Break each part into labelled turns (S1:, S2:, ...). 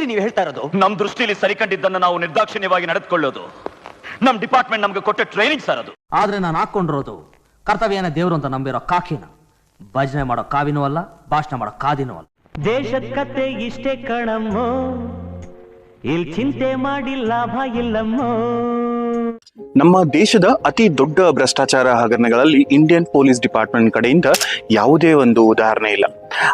S1: ಏನ್ರಿ ನೀವು ಹೇಳ್ತಾ ಇರೋದು?
S2: ನಮ್ ದೃಷ್ಟಿಲಿ ಸರಿ ಕಂಡಿದ್ದನ್ನ ನಾವು ನಿರ್ದಾಕ್ಷಿಣ್ಯವಾಗಿ ನಡೆದುಕೊಳ್ಳೋದು. ನಮ್ ಡಿಪಾರ್ಟ್ಮೆಂಟ್ ನಮ್ಗೆ ಕೊಟ್ಟ ಟ್ರೈನಿಂಗ್ ಸರ್ ಅದು.
S3: ಆದ್ರೆ ನಾನು ಹಾಕೊಂಡಿರೋದು ಕರ್ತವ್ಯನ ದೇವರು ಅಂತ ನಂಬಿರೋ ಕಾಕಿನ. ಭಜನೆ ಮಾಡೋ ಕಾವಿನೂ ಅಲ್ಲ ಭಾಷಣ ಮಾಡೋ ಕಾದಿನೂ ಅಲ್ಲ.
S4: ದೇಶದ ಕತೆ ಇಷ್ಟೇ ಕಣಮ್ಮೋ. ಇಲ್ಲಿ ಚಿಂತೆ ಮಾಡಿ ಲಾಭ ಇಲ್ಲಮ್ಮೋ.
S5: ನಮ್ಮ ದೇಶದ ಅತಿ ದೊಡ್ಡ ಭ್ರಷ್ಟಾಚಾರ ಹಗರಣಗಳಲ್ಲಿ ಇಂಡಿಯನ್ ಪೊಲೀಸ್ ಡಿಪಾರ್ಟ್ಮೆಂಟ್ ಕಡೆಯಿಂದ ಯಾವುದೇ ಒಂದು ಉದಾಹರಣೆ ಇಲ್ಲ.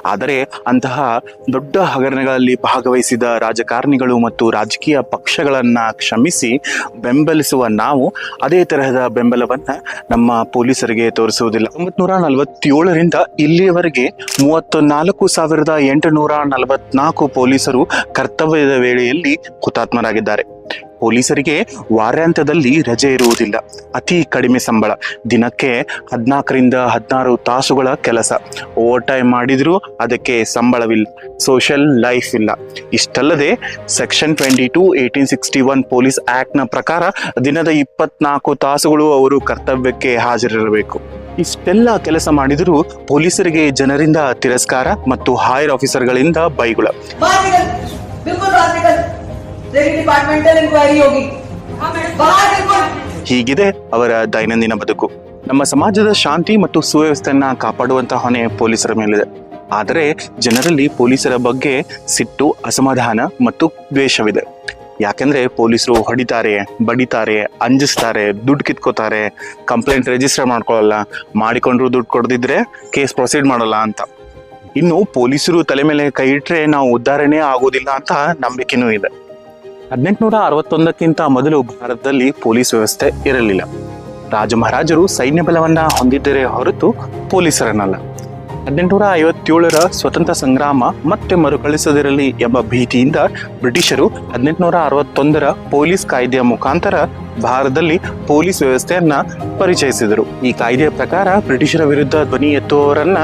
S5: ಆದರೆ ಅಂತಹ ದೊಡ್ಡ ಹಗರಣಗಳಲ್ಲಿ ಭಾಗವಹಿಸಿದ ರಾಜಕಾರಣಿಗಳು ಮತ್ತು ರಾಜಕೀಯ ಪಕ್ಷಗಳನ್ನ ಕ್ಷಮಿಸಿ, ಬೆಂಬಲಿಸುವ ನಾವು ಅದೇ ತರಹದ ಬೆಂಬಲವನ್ನ ನಮ್ಮ ಪೊಲೀಸರಿಗೆ ತೋರಿಸುವುದಿಲ್ಲ. ಒಂಬತ್ನೂರ ನಲವತ್ತೇಳರಿಂದ ಇಲ್ಲಿಯವರೆಗೆ ಮೂವತ್ತ ನಾಲ್ಕು ಸಾವಿರದ ಎಂಟುನೂರ ನಲವತ್ನಾಲ್ಕು ಪೊಲೀಸರು ಕರ್ತವ್ಯದ ವೇಳೆಯಲ್ಲಿ ಹುತಾತ್ಮರಾಗಿದ್ದಾರೆ. ಪೊಲೀಸರಿಗೆ ವಾರಾಂತ್ಯದಲ್ಲಿ ರಜೆ ಇರುವುದಿಲ್ಲ. ಅತಿ ಕಡಿಮೆ ಸಂಬಳ. ದಿನಕ್ಕೆ ಹದಿನಾಲ್ಕರಿಂದ ಹದಿನಾರು ತಾಸುಗಳ ಕೆಲಸ. ಓವರ್ ಟೈಮ್ ಮಾಡಿದರೂ ಅದಕ್ಕೆ ಸಂಬಳವಿಲ್ಲ ಸೋಷಿಯಲ್ ಲೈಫ್ ಇಲ್ಲ. ಇಷ್ಟಲ್ಲದೆ section twenty two eighteen sixty one police ಆ್ಯಕ್ಟ್ನ ಪ್ರಕಾರ ದಿನದ ಇಪ್ಪತ್ನಾಲ್ಕು ತಾಸುಗಳು ಅವರು ಕರ್ತವ್ಯಕ್ಕೆ ಹಾಜರಿರಬೇಕು. ಇಷ್ಟೆಲ್ಲ ಕೆಲಸ ಮಾಡಿದರೂ ಪೊಲೀಸರಿಗೆ ಜನರಿಂದ ತಿರಸ್ಕಾರ ಮತ್ತು ಹೈರ್ ಆಫೀಸರ್ಗಳಿಂದ ಬೈಗುಳ.
S6: बाहर निकल बिल्कुल बाहर निकल तेरी डिपार्टमेंटल इंक्वायरी होगी बाहर बिल्कुल
S5: ಹೀಗಿದೆ ಅವರ ದೈನಂದಿನ ಬದುಕು ನಮ್ಮ ಸಮಾಜದ ಶಾಂತಿ ಮತ್ತು ಸುವ್ಯವಸ್ಥೆಯನ್ನ ಕಾಪಾಡುವಂತಹ ಹೊಣೆ ಪೊಲೀಸರ ಮೇಲಿದೆ ಆದರೆ ಜನರಲ್ಲಿ ಪೊಲೀಸರ ಬಗ್ಗೆ ಸಿಟ್ಟು ಅಸಮಾಧಾನ ಮತ್ತು ದ್ವೇಷವಿದೆ ಯಾಕೆಂದ್ರೆ ಪೊಲೀಸರು ಹೊಡಿತಾರೆ ಬಡಿತಾರೆ ಅಂಜಿಸ್ತಾರೆ ದುಡ್ಡು ಕಿತ್ಕೋತಾರೆ ಕಂಪ್ಲೇಂಟ್ ರಿಜಿಸ್ಟರ್ ಮಾಡ್ಕೊಳ್ಳಲ್ಲ ಮಾಡಿಕೊಂಡ್ರು ದುಡ್ಡು ಕೊಡದಿದ್ರೆ ಕೇಸ್ ಪ್ರೊಸೀಡ್ ಮಾಡಲ್ಲ ಅಂತ ಇನ್ನು ಪೊಲೀಸರು ತಲೆ ಮೇಲೆ ಕೈ ಇಟ್ರೆ ನಾವು ಉದ್ಧಾರಣೆ ಆಗೋದಿಲ್ಲ ಅಂತ ನಂಬಿಕೆನೂ ಇದೆ ಹದಿನೆಂಟುನೂರ ಅರವತ್ತೊಂದಕ್ಕಿಂತ ಮೊದಲು ಭಾರತದಲ್ಲಿ ಪೊಲೀಸ್ ವ್ಯವಸ್ಥೆ ಇರಲಿಲ್ಲ. ರಾಜ ಮಹಾರಾಜರು ಸೈನ್ಯ ಬಲವನ್ನ ಹೊಂದಿದ್ದರೆ ಹೊರತು ಪೊಲೀಸರನ್ನಲ್ಲ. ಹದಿನೆಂಟುನೂರ ಐವತ್ತೇಳರ ಸ್ವತಂತ್ರ ಸಂಗ್ರಾಮ ಮತ್ತೆ ಮರುಕಳಿಸದಿರಲಿ ಎಂಬ ಭೀತಿಯಿಂದ ಬ್ರಿಟಿಷರು ಹದಿನೆಂಟುನೂರ ಅರವತ್ತೊಂದರ ಪೊಲೀಸ್ ಕಾಯ್ದೆಯ ಮುಖಾಂತರ ಭಾರತದಲ್ಲಿ ಪೊಲೀಸ್ ವ್ಯವಸ್ಥೆಯನ್ನ ಪರಿಚಯಿಸಿದರು. ಈ ಕಾಯ್ದೆಯ ಪ್ರಕಾರ ಬ್ರಿಟಿಷರ ವಿರುದ್ಧ ಧ್ವನಿ ಎತ್ತುವವರನ್ನ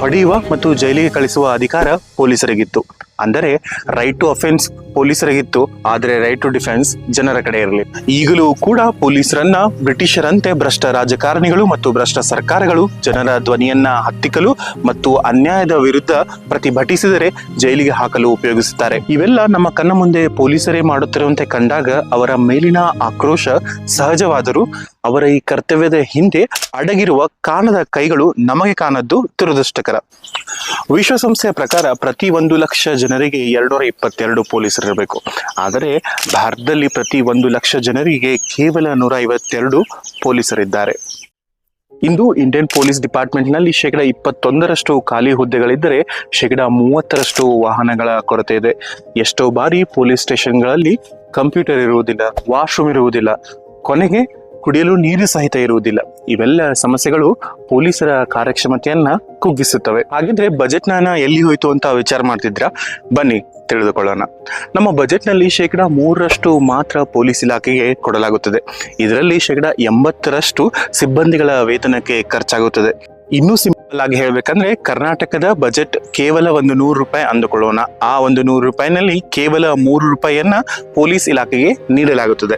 S5: ಹೊಡೆಯುವ ಮತ್ತು ಜೈಲಿಗೆ ಕಳಿಸುವ ಅಧಿಕಾರ ಪೊಲೀಸರಿಗಿತ್ತು. ಅಂದರೆ ರೈಟ್ ಟು ಅಫೆನ್ಸ್ ಪೊಲೀಸರಿಗಿತ್ತು, ಆದರೆ ರೈಟ್ ಟು ಡಿಫೆನ್ಸ್ ಜನರ ಕಡೆ ಇರಲಿ. ಈಗಲೂ ಕೂಡ ಪೊಲೀಸರನ್ನ ಬ್ರಿಟಿಷರಂತೆ ಭ್ರಷ್ಟ ರಾಜಕಾರಣಿಗಳು ಮತ್ತು ಭ್ರಷ್ಟ ಸರ್ಕಾರಗಳು ಜನರ ಧ್ವನಿಯನ್ನ ಹತ್ತಿಕ್ಕಲು ಮತ್ತು ಅನ್ಯಾಯದ ವಿರುದ್ಧ ಪ್ರತಿಭಟಿಸಿದರೆ ಜೈಲಿಗೆ ಹಾಕಲು ಉಪಯೋಗಿಸುತ್ತಾರೆ. ಇವೆಲ್ಲ ನಮ್ಮ ಕಣ್ಣ ಮುಂದೆ ಪೊಲೀಸರೇ ಮಾಡುತ್ತಿರುವಂತೆ ಕಂಡಾಗ ಅವರ ಮೇಲಿನ ಆಕ್ರೋಶ ಸಹಜವಾದರೂ ಅವರ ಈ ಕರ್ತವ್ಯದ ಹಿಂದೆ ಅಡಗಿರುವ ಕಾಣದ ಕೈಗಳು ನಮಗೆ ಕಾಣದ್ದು ದುರದೃಷ್ಟಕರ. ವಿಶ್ವಸಂಸ್ಥೆಯ ಪ್ರಕಾರ ಪ್ರತಿ ಒಂದು ಲಕ್ಷ ಜನರಿಗೆ ಎರಡ್ನೂರ ಇಪ್ಪತ್ತೆರಡು ಪೊಲೀಸರಿರಬೇಕು ಆದರೆ ಭಾರತದಲ್ಲಿ ಪ್ರತಿ ಒಂದು ಲಕ್ಷ ಜನರಿಗೆ ಕೇವಲ ನೂರ ಐವತ್ತೆರಡು ಪೊಲೀಸರಿದ್ದಾರೆ. ಇಂದು ಇಂಡಿಯನ್ ಪೊಲೀಸ್ ಡಿಪಾರ್ಟ್ಮೆಂಟ್ನಲ್ಲಿ ಶೇಕಡ ಇಪ್ಪತ್ತೊಂದರಷ್ಟು ಖಾಲಿ ಹುದ್ದೆಗಳಿದ್ದರೆ ಶೇಕಡ ಮೂವತ್ತರಷ್ಟು ವಾಹನಗಳ ಕೊರತೆ ಇದೆ. ಎಷ್ಟೋ ಬಾರಿ ಪೊಲೀಸ್ ಸ್ಟೇಷನ್ಗಳಲ್ಲಿ ಕಂಪ್ಯೂಟರ್ ಇರುವುದಿಲ್ಲ, ವಾಶ್ರೂಮ್ ಇರುವುದಿಲ್ಲ. ಕೊನೆಗೆ ಕುಡಿಯಲು ನೀರು ಸಹಿತ ಇರುವುದಿಲ್ಲ. ಇವೆಲ್ಲ ಸಮಸ್ಯೆಗಳು ಪೊಲೀಸರ ಕಾರ್ಯಕ್ಷಮತೆಯನ್ನ ಕುಗ್ಗಿಸುತ್ತವೆ. ಹಾಗಿದ್ರೆ ಬಜೆಟ್ ನಾನ ಎಲ್ಲಿ ಹೋಯ್ತು ಅಂತ ವಿಚಾರ ಮಾಡ್ತಿದ್ರ ಬನ್ನಿ, ತಿಳಿದುಕೊಳ್ಳೋಣ. ನಮ್ಮ ಬಜೆಟ್ನಲ್ಲಿ ಶೇಕಡಾ ಮೂರರಷ್ಟು ಮಾತ್ರ ಪೊಲೀಸ್ ಇಲಾಖೆಗೆ ಕೊಡಲಾಗುತ್ತದೆ. ಇದರಲ್ಲಿ ಶೇಕಡ ಎಂಬತ್ತರಷ್ಟು ಸಿಬ್ಬಂದಿಗಳ ವೇತನಕ್ಕೆ ಖರ್ಚಾಗುತ್ತದೆ. ಇನ್ನೂ ಆಗಿ ಹೇಳ್ಬೇಕಂದ್ರೆ ಕರ್ನಾಟಕದ ಬಜೆಟ್ ಕೇವಲ ಒಂದು ನೂರು ರೂಪಾಯಿ ಅಂದುಕೊಳ್ಳೋಣ. ಆ ಒಂದು ನೂರು ರೂಪಾಯಿನಲ್ಲಿ ಕೇವಲ ಮೂರು ರೂಪಾಯಿಯನ್ನ ಪೊಲೀಸ್ ಇಲಾಖೆಗೆ ನೀಡಲಾಗುತ್ತದೆ.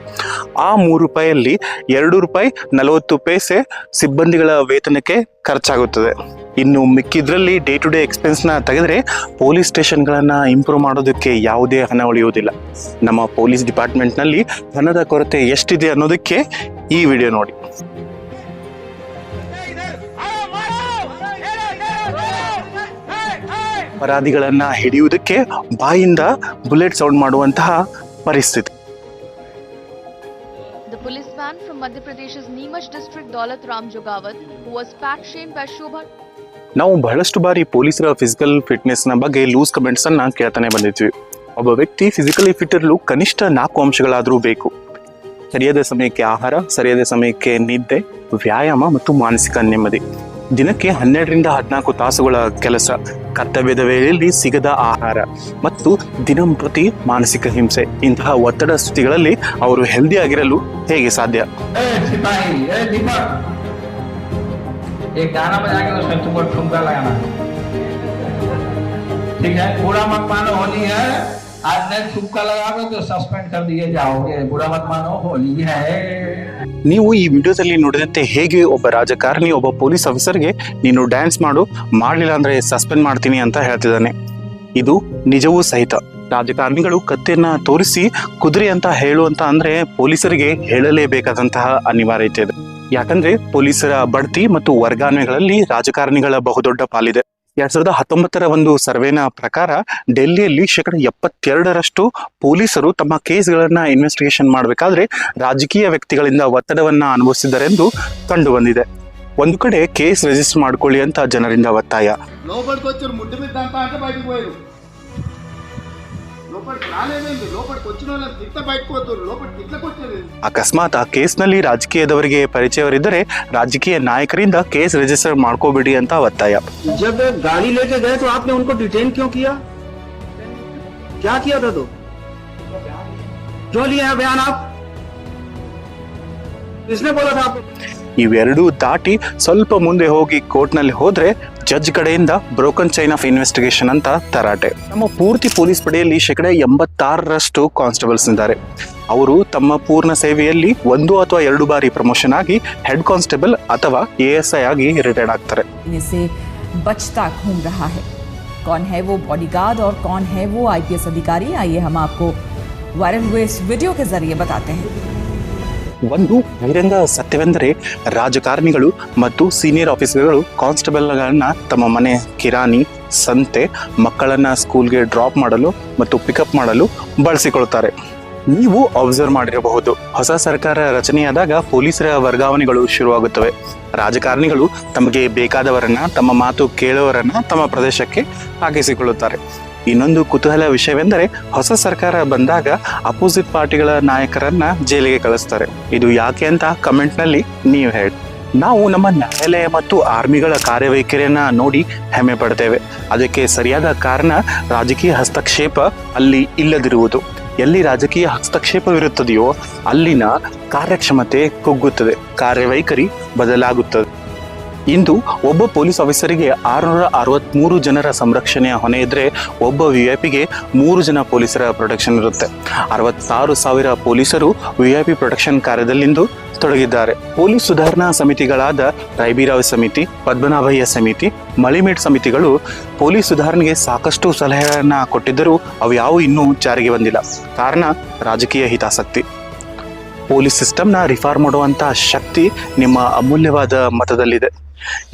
S5: ಆ ಮೂರು ರೂಪಾಯಿಯಲ್ಲಿ ಎರಡು ರೂಪಾಯಿ ನಲವತ್ತು ಪೈಸೆ ಸಿಬ್ಬಂದಿಗಳ ವೇತನಕ್ಕೆ ಖರ್ಚಾಗುತ್ತದೆ. ಇನ್ನು ಮಿಕ್ಕಿದ್ರಲ್ಲಿ ಡೇ ಟು ಡೇ ಎಕ್ಸ್ಪೆನ್ಸ್ನ ತೆಗೆದ್ರೆ ಪೊಲೀಸ್ ಸ್ಟೇಷನ್ಗಳನ್ನ ಇಂಪ್ರೂವ್ ಮಾಡೋದಕ್ಕೆ ಯಾವುದೇ ಹಣ ಉಳಿಯುವುದಿಲ್ಲ. ನಮ್ಮ ಪೊಲೀಸ್ ಡಿಪಾರ್ಟ್ಮೆಂಟ್ನಲ್ಲಿ ಹಣದ ಕೊರತೆ ಎಷ್ಟಿದೆ ಅನ್ನೋದಕ್ಕೆ ಈ ವಿಡಿಯೋ ನೋಡಿ. ಅಪರಾಧಿಗಳನ್ನ ಹಿಡಿಯುವುದಕ್ಕೆ ಬಾಯಿಂದ ಬುಲೆಟ್ ಸೌಂಡ್ ಮಾಡುವಂತಹ ಪರಿಸ್ಥಿತಿ.
S7: The policeman from Madhya Pradesh's Neemuch district, Daulat Ram Jogawat, who was fat shamed by Shobha
S5: ನಾವು ಬಹಳಷ್ಟು ಬಾರಿ ಪೊಲೀಸರ ಫಿಸಿಕಲ್ ಫಿಟ್ನೆಸ್ನ ಬಗ್ಗೆ ಲೂಸ್ ಕಮೆಂಟ್ಸ್ ಅನ್ನ ಕೇಳ್ತಾನೆ ಬಂದಿದ್ವಿ. ಒಬ್ಬ ವ್ಯಕ್ತಿ ಫಿಸಿಕಲಿ ಫಿಟ್ ಇರಲು ಕನಿಷ್ಠ ನಾಲ್ಕು ಅಂಶಗಳಾದರೂ ಬೇಕು. ಸರಿಯಾದ ಸಮಯಕ್ಕೆ ಆಹಾರ ಸರಿಯಾದ ಸಮಯಕ್ಕೆ ನಿದ್ದೆ ವ್ಯಾಯಾಮ ಮತ್ತು ಮಾನಸಿಕ ನೆಮ್ಮದಿ. ದಿನಕ್ಕೆ ಹನ್ನೆರಡರಿಂದ ಹದಿನಾಲ್ಕು ತಾಸುಗಳ ಕೆಲಸ ಕರ್ತವ್ಯದ ವೇಳೆಯಲ್ಲಿ ಸಿಗದ ಆಹಾರ ಮತ್ತು ದಿನಂಪ್ರತಿ ಮಾನಸಿಕ ಹಿಂಸೆ ಇಂತಹ ಒತ್ತಡ ಸ್ಥಿತಿಗಳಲ್ಲಿ ಅವರು ಹೆಲ್ದಿ ಆಗಿರಲು ಹೇಗೆ ಸಾಧ್ಯ
S8: ए सिपाही ए दीपक एक गाना बजा के उसमें तुमको ठुमका लगाना है। ठीक है बुरा मत मानो होली है
S5: ನೀವು ಈ ವಿಡಿಯೋದಲ್ಲಿ ನೋಡಿದಂತೆ ಹೇಗೆ ಒಬ್ಬ ರಾಜಕಾರಣಿ, ಒಬ್ಬ ಪೊಲೀಸ್ ಆಫೀಸರ್ಗೆ ನೀನು ಡ್ಯಾನ್ಸ್ ಮಾಡು, ಮಾಡಲಿಲ್ಲ ಅಂದ್ರೆ ಸಸ್ಪೆಂಡ್ ಮಾಡ್ತೀನಿ ಅಂತ ಹೇಳ್ತಿದ್ದಾನೆ. ಇದು ನಿಜವೂ ಸಹಿತ. ರಾಜಕಾರಣಿಗಳು ಕತ್ತೆಯನ್ನ ತೋರಿಸಿ ಕುದುರೆ ಅಂತ ಹೇಳುವಂತ ಅಂದ್ರೆ ಪೊಲೀಸರಿಗೆ ಹೇಳಲೇಬೇಕಾದಂತಹ ಅನಿವಾರ್ಯತೆ ಇದೆ. ಯಾಕಂದ್ರೆ ಪೊಲೀಸರ ಬಡ್ತಿ ಮತ್ತು ವರ್ಗಾವಣೆಗಳಲ್ಲಿ ರಾಜಕಾರಣಿಗಳ ಬಹುದೊಡ್ಡ ಪಾಲಿದೆ. ಎರಡ್ ಸಾವಿರದ ಹತ್ತೊಂಬತ್ತರ ಒಂದು ಸರ್ವೆನ ಪ್ರಕಾರ ಡೆಲ್ಲಿಯಲ್ಲಿ ಶೇಕಡ ಎಪ್ಪತ್ತೆರಡರಷ್ಟು ಪೊಲೀಸರು ತಮ್ಮ ಕೇಸ್ಗಳನ್ನ ಇನ್ವೆಸ್ಟಿಗೇಷನ್ ಮಾಡಬೇಕಾದ್ರೆ ರಾಜಕೀಯ ವ್ಯಕ್ತಿಗಳಿಂದ ಒತ್ತಡವನ್ನ ಅನುಭವಿಸಿದ್ದಾರೆಂದು ಕಂಡು ಬಂದಿದೆ ಒಂದು ಕಡೆ ಕೇಸ್ ರಿಜಿಸ್ಟರ್ ಮಾಡ್ಕೊಳ್ಳಿ ಅಂತ ಜನರಿಂದ ಒತ್ತಾಯ. ಅಕಸ್ಮಾತ್ ಆ ಕೇಸ್ನಲ್ಲಿ ರಾಜಕೀಯದವರಿಗೆ ಪರಿಚಯವರಿದ್ದರೆ ರಾಜಕೀಯ ನಾಯಕರಿಂದ ಕೇಸ್ ರಿಜಿಸ್ಟರ್ ಮಾಡ್ಕೋಬಿಡಿ ಅಂತ ಒತ್ತಾಯ
S9: ಗಾಡಿ ಡಿಟೇನ್ ಕ್ಯೋ ಕಿಯಾ
S5: ಇವೆರಡೂ ದಾಟಿ ಸ್ವಲ್ಪ ಮುಂದೆ ಹೋಗಿ ಕೋರ್ಟ್ನಲ್ಲಿ ಹೋದ್ರೆ ಜಡ್ಜ್ ಕಡೆಯಿಂದ ಬ್ರೋಕನ್ ಚೈನ್ ಆಫ್ ಇನ್ವೆಸ್ಟಿಗೇಷನ್ ಅಂತ ತರಾಟೆ ನಮ್ಮ ಪೂರ್ತಿ ಪೊಲೀಸ್ ಪಡೆಯಲ್ಲಿ ಶೇಕಡ ಎಂಬತ್ತಾರರಷ್ಟು ಕಾನ್ಸ್ಟೇಬಲ್ಸ್ ಇದ್ದಾರೆ ಅವರು ತಮ್ಮ ಪೂರ್ಣ ಸೇವೆಯಲ್ಲಿ ಒಂದು ಅಥವಾ ಎರಡು ಬಾರಿ ಪ್ರಮೋಷನ್ ಆಗಿ ಹೆಡ್ ಕಾನ್ಸ್ಟೇಬಲ್ ಅಥವಾ ಎ ಎಸ್ ಐ ಆಗಿ ರಿಟೈರ್ಡ್ ಆಗ್ತಾರೆ
S10: से बचता घूम रहा है कौन है वो बॉडीगार्ड और कौन है वो आईपीएस अधिकारी आइए हम आपको वायरल हुए इस वीडियो के जरिए बताते हैं
S5: ಒಂದು ಬಹಿರಂಗ ಸತ್ಯವೆಂದರೆ ರಾಜಕಾರಣಿಗಳು ಮತ್ತು ಸೀನಿಯರ್ ಆಫೀಸರ್ಗಳು ಕಾನ್ಸ್ಟೇಬಲ್ಗಳನ್ನ ತಮ್ಮ ಮನೆ ಕಿರಾಣಿ, ಸಂತೆ, ಮಕ್ಕಳನ್ನ ಸ್ಕೂಲ್ಗೆ ಡ್ರಾಪ್ ಮಾಡಲು ಮತ್ತು ಪಿಕಪ್ ಮಾಡಲು ಬಳಸಿಕೊಳ್ಳುತ್ತಾರೆ ನೀವು ಅಬ್ಸರ್ವ್ ಮಾಡಿರಬಹುದು. ಹೊಸ ಸರ್ಕಾರ ರಚನೆಯಾದಾಗ ಪೊಲೀಸರ ವರ್ಗಾವಣೆಗಳು ಶುರುವಾಗುತ್ತವೆ. ರಾಜಕಾರಣಿಗಳು ತಮಗೆ ಬೇಕಾದವರನ್ನ, ತಮ್ಮ ಮಾತು ಕೇಳುವವರನ್ನ ತಮ್ಮ ಪ್ರದೇಶಕ್ಕೆ ಹಾಕಿಸಿಕೊಳ್ಳುತ್ತಾರೆ. ಇನ್ನೊಂದು ಕುತೂಹಲ ವಿಷಯವೆಂದರೆ ಹೊಸ ಸರ್ಕಾರ ಬಂದಾಗ ಅಪೋಸಿಟ್ ಪಾರ್ಟಿಗಳ ನಾಯಕರನ್ನ ಜೈಲಿಗೆ ಕಳಿಸ್ತಾರೆ. ಇದು ಯಾಕೆ ಅಂತ ಕಮೆಂಟ್ನಲ್ಲಿ ನೀವು ಹೇಳಿ. ನಾವು ನಮ್ಮ ನ್ಯಾಯಾಲಯ ಮತ್ತು ಆರ್ಮಿಗಳ ಕಾರ್ಯವೈಖರಿಯನ್ನ ನೋಡಿ ಹೆಮ್ಮೆ ಪಡ್ತೇವೆ. ಅದಕ್ಕೆ ಸರಿಯಾದ ಕಾರಣ ರಾಜಕೀಯ ಹಸ್ತಕ್ಷೇಪ ಅಲ್ಲಿ ಇಲ್ಲದಿರುವುದು. ಎಲ್ಲಿ ರಾಜಕೀಯ ಹಸ್ತಕ್ಷೇಪವಿರುತ್ತದೆಯೋ ಅಲ್ಲಿನ ಕಾರ್ಯಕ್ಷಮತೆ ಕುಗ್ಗುತ್ತದೆ. ಕಾರ್ಯವೈಖರಿ ಬದಲಾಗುತ್ತದೆ. ಇಂದು ಒಬ್ಬ ಪೊಲೀಸ್ ಆಫೀಸರಿಗೆ ಆರುನೂರ ಅರವತ್ಮೂರು ಜನರ ಸಂರಕ್ಷಣೆಯ ಹೊಣೆ ಇದ್ರೆ ಒಬ್ಬ ವಿ ಐ ಪಿಗೆ ಮೂರು ಜನ ಪೊಲೀಸರ ಪ್ರೊಟೆಕ್ಷನ್ ಇರುತ್ತೆ. ಅರವತ್ತಾರು ಸಾವಿರ ಪೊಲೀಸರು ವಿ ಐ ಪಿ ಪ್ರೊಟೆಕ್ಷನ್ ಕಾರ್ಯದಲ್ಲಿಂದು ತೊಡಗಿದ್ದಾರೆ. ಪೊಲೀಸ್ ಸುಧಾರಣಾ ಸಮಿತಿಗಳಾದ ರೈಬಿರಾವ್ ಸಮಿತಿ, ಪದ್ಮನಾಭಯ್ಯ ಸಮಿತಿ, ಮಳಿಮೇಡ್ ಸಮಿತಿಗಳು ಪೊಲೀಸ್ ಸುಧಾರಣೆಗೆ ಸಾಕಷ್ಟು ಸಲಹೆಗಳನ್ನು ಕೊಟ್ಟಿದ್ದರೂ ಅವು ಯಾವುವು ಇನ್ನೂ ಜಾರಿಗೆ ಬಂದಿಲ್ಲ. ಕಾರಣ ರಾಜಕೀಯ ಹಿತಾಸಕ್ತಿ. ಪೊಲೀಸ್ ಸಿಸ್ಟಮ್ನ ರಿಫಾರ್ಮ್ ಮಾಡುವಂಥ ಶಕ್ತಿ ನಿಮ್ಮ ಅಮೂಲ್ಯವಾದ ಮತದಲ್ಲಿದೆ.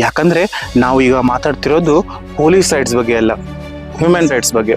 S5: ಯಾಕಂದ್ರೆ ನಾವು ಈಗ ಮಾತಾಡ್ತಿರೋದು ಪೊಲೀಸ್ ರೈಟ್ಸ್ ಬಗ್ಗೆ ಅಲ್ಲ ಹ್ಯೂಮನ್ ರೈಟ್ಸ್ ಬಗ್ಗೆ.